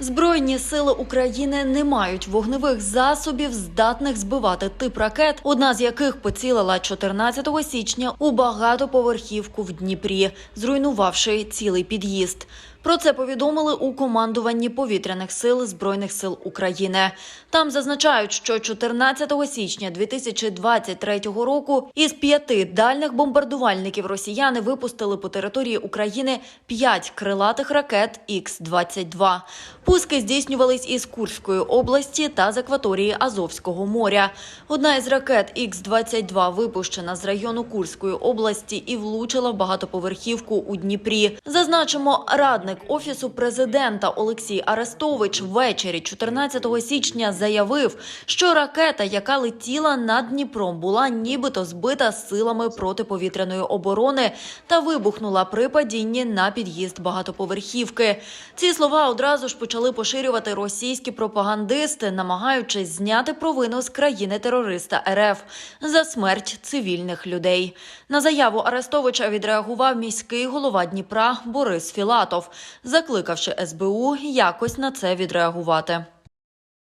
Збройні сили України не мають вогневих засобів, здатних збивати тип ракет, одна з яких поцілила 14 січня у багатоповерхівку в Дніпрі, зруйнувавши цілий під'їзд. Про це повідомили у командуванні повітряних сил Збройних сил України. Там зазначають, що 14 січня 2023 року із п'яти дальних бомбардувальників росіяни випустили по території України п'ять крилатих ракет Х-22. Пуски здійснювались із Курської області та з акваторії Азовського моря. Одна із ракет Х-22 випущена з району Курської області і влучила в багатоповерхівку у Дніпрі. Зазначимо, радник офісу президента Олексій Арестович ввечері 14 січня заявив, що ракета, яка летіла над Дніпром, була нібито збита силами протиповітряної оборони та вибухнула при падінні на під'їзд багатоповерхівки. Ці слова одразу ж почали поширювати російські пропагандисти, намагаючись зняти провину з країни-терориста РФ за смерть цивільних людей. На заяву Арестовича відреагував міський голова Дніпра Борис Філатов, закликавши СБУ якось на це відреагувати.